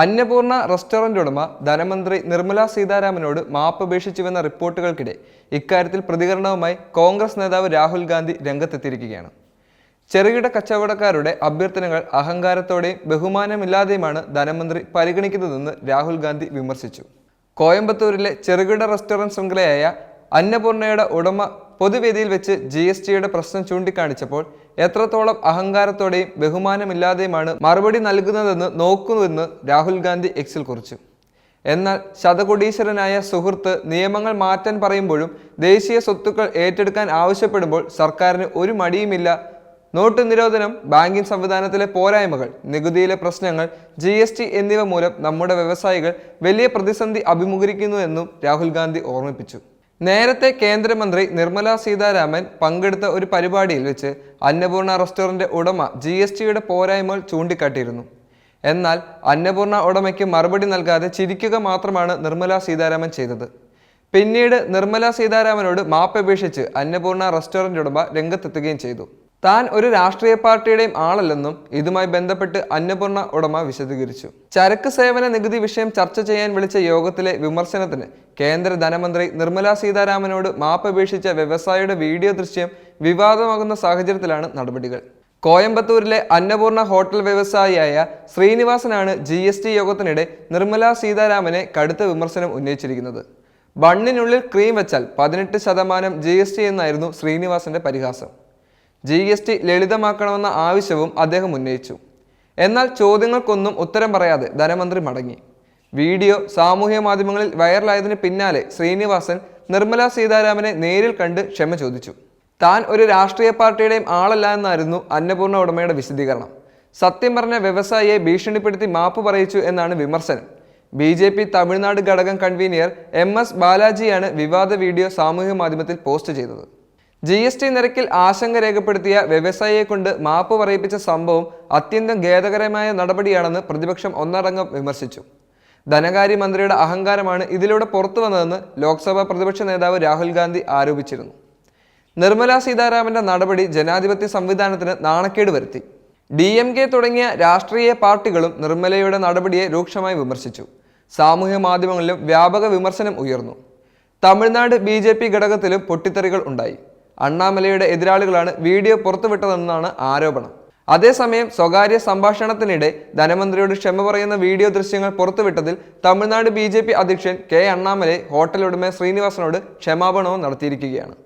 Annapurna restaurant ഉടമ ധനമന്ത്രി നിർമ്മല സീതാരാമനോട് മാപ്പ് മാപ്പപേക്ഷിച്ചുവെന്ന റിപ്പോർട്ടുകൾക്കിടെ ഇക്കാര്യത്തിൽ പ്രതികരണവുമായി കോൺഗ്രസ് നേതാവ് രാഹുൽ ഗാന്ധി രംഗത്തെത്തിയിരിക്കുകയാണ്. ചെറുകിട കച്ചവടക്കാരുടെ അഭ്യർത്ഥനകൾ അഹങ്കാരത്തോടെയും ബഹുമാനമില്ലാതെയുമാണ് ധനമന്ത്രി പരിഗണിക്കുന്നതെന്ന് രാഹുൽ ഗാന്ധി വിമർശിച്ചു. കോയമ്പത്തൂരിലെ ചെറുകിട റെസ്റ്റോറന്റ് ശൃംഖലയായ അന്നപൂർണയുടെ ഉടമ പൊതുവേദിയിൽ വെച്ച് ജി എസ് ടിയുടെ പ്രശ്നം ചൂണ്ടിക്കാണിച്ചപ്പോൾ എത്രത്തോളം അഹങ്കാരത്തോടെയും ബഹുമാനമില്ലാതെയുമാണ് മറുപടി നൽകുന്നതെന്ന് നോക്കുന്നുവെന്ന് രാഹുൽ ഗാന്ധി എക്സിൽ കുറിച്ചു. എന്നാൽ ശതകോടീശ്വരനായ സുഹൃത്ത് നിയമങ്ങൾ മാറ്റാൻ പറയുമ്പോഴും ദേശീയ സ്വത്തുക്കൾ ഏറ്റെടുക്കാൻ ആവശ്യപ്പെടുമ്പോൾ സർക്കാരിന് ഒരു മടിയുമില്ല. നോട്ട് നിരോധനം ബാങ്കിംഗ് സംവിധാനത്തിലെ പോരായ്മകൾ നികുതിയിലെ പ്രശ്നങ്ങൾ ജി എസ് ടി എന്നിവ മൂലം നമ്മുടെ വ്യവസായികൾ വലിയ പ്രതിസന്ധി അഭിമുഖീകരിക്കുന്നു എന്നും രാഹുൽ ഗാന്ധി ഓർമ്മിപ്പിച്ചു. നേരത്തെ കേന്ദ്രമന്ത്രി നിർമ്മല സീതാരാമൻ പങ്കെടുത്ത ഒരു പരിപാടിയിൽ വെച്ച് അന്നപൂർണ റെസ്റ്റോറന്റ് ഉടമ ജി എസ് ടിയുടെ പോരായ്മകൾ ചൂണ്ടിക്കാട്ടിയിരുന്നു. എന്നാൽ അന്നപൂർണ ഉടമയ്ക്ക് മറുപടി നൽകാതെ ചിരിക്കുക മാത്രമാണ് നിർമ്മല സീതാരാമൻ ചെയ്തത്. പിന്നീട് നിർമ്മല സീതാരാമനോട് മാപ്പപേക്ഷിച്ച് അന്നപൂർണ റെസ്റ്റോറന്റ് ഉടമ രംഗത്തെത്തുകയും ചെയ്തു. താൻ ഒരു രാഷ്ട്രീയ പാർട്ടിയുടെയും ആളല്ലെന്നും ഇതുമായി ബന്ധപ്പെട്ട് അന്നപൂർണ ഉടമ വിശദീകരിച്ചു. ചരക്ക് സേവന നികുതി വിഷയം ചർച്ച ചെയ്യാൻ വിളിച്ച യോഗത്തിലെ വിമർശനത്തിന് കേന്ദ്ര ധനമന്ത്രി നിർമ്മല സീതാരാമനോട് മാപ്പപേക്ഷിച്ച വ്യവസായിയുടെ വീഡിയോ ദൃശ്യം വിവാദമാകുന്ന സാഹചര്യത്തിലാണ് നടപടികൾ. കോയമ്പത്തൂരിലെ അന്നപൂർണ ഹോട്ടൽ വ്യവസായിയായ ശ്രീനിവാസനാണ് ജി എസ് ടി യോഗത്തിനിടെ നിർമ്മല സീതാരാമനെ കടുത്ത വിമർശനം ഉന്നയിച്ചിരിക്കുന്നത്. ബണ്ണിനുള്ളിൽ ക്രീം വെച്ചാൽ പതിനെട്ട് ശതമാനം ജി എസ് ടി എന്നായിരുന്നു ശ്രീനിവാസന്റെ പരിഹാസം. ജി എസ് ടി ലളിതമാക്കണമെന്ന ആവശ്യവും അദ്ദേഹം ഉന്നയിച്ചു. എന്നാൽ ചോദ്യങ്ങൾക്കൊന്നും ഉത്തരം പറയാതെ ധനമന്ത്രി മടങ്ങി. വീഡിയോ സാമൂഹ്യ മാധ്യമങ്ങളിൽ വൈറലായതിന് പിന്നാലെ ശ്രീനിവാസൻ നിർമ്മല സീതാരാമനെ നേരിൽ കണ്ട് ക്ഷമ ചോദിച്ചു. താൻ ഒരു രാഷ്ട്രീയ പാർട്ടിയുടെയും ആളല്ല എന്നായിരുന്നു അന്നപൂർണ ഉടമയുടെ വിശദീകരണം. സത്യം പറഞ്ഞ വ്യവസായിയെ ഭീഷണിപ്പെടുത്തി മാപ്പ് പറയിച്ചു എന്നാണ് വിമർശനം. ബി ജെ പി തമിഴ്നാട് ഘടകം കൺവീനിയർ എം എസ് ബാലാജിയാണ് വിവാദ വീഡിയോ സാമൂഹ്യ മാധ്യമത്തിൽ പോസ്റ്റ് ചെയ്തത്. ജി എസ് ടി നിരക്കിൽ ആശങ്ക രേഖപ്പെടുത്തിയ വ്യവസായിയെ കൊണ്ട് മാപ്പ് പറയിപ്പിച്ച സംഭവം അത്യന്തം ഖേദകരമായ നടപടിയാണെന്ന് പ്രതിപക്ഷം ഒന്നടങ്കം വിമർശിച്ചു. ധനകാര്യമന്ത്രിയുടെ അഹങ്കാരമാണ് ഇതിലൂടെ പുറത്തു വന്നതെന്ന് ലോക്സഭാ പ്രതിപക്ഷ നേതാവ് രാഹുൽ ഗാന്ധി ആരോപിച്ചിരുന്നു. നിർമ്മല സീതാരാമന്റെ നടപടി ജനാധിപത്യ സംവിധാനത്തിന് നാണക്കേട് വരുത്തി. ഡി എം കെ തുടങ്ങിയ രാഷ്ട്രീയ പാർട്ടികളും നിർമ്മലയുടെ നടപടിയെ രൂക്ഷമായി വിമർശിച്ചു. സാമൂഹ്യ മാധ്യമങ്ങളിലും വ്യാപക വിമർശനം ഉയർന്നു. തമിഴ്നാട് ബി ഘടകത്തിലും പൊട്ടിത്തെറികൾ ഉണ്ടായി. അണ്ണാമലയുടെ എതിരാളികളാണ് വീഡിയോ പുറത്തുവിട്ടതെന്നാണ് ആരോപണം. അതേസമയം സ്വകാര്യ സംഭാഷണത്തിനിടെ ധനമന്ത്രിയോട് ക്ഷമ പറയുന്ന വീഡിയോ ദൃശ്യങ്ങൾ പുറത്തുവിട്ടതിൽ തമിഴ്നാട് ബി ജെ പി അധ്യക്ഷൻ കെ അണ്ണാമലൈ ഹോട്ടൽ ഉടമ ശ്രീനിവാസനോട് ക്ഷമാപണവും നടത്തിയിരിക്കുകയാണ്.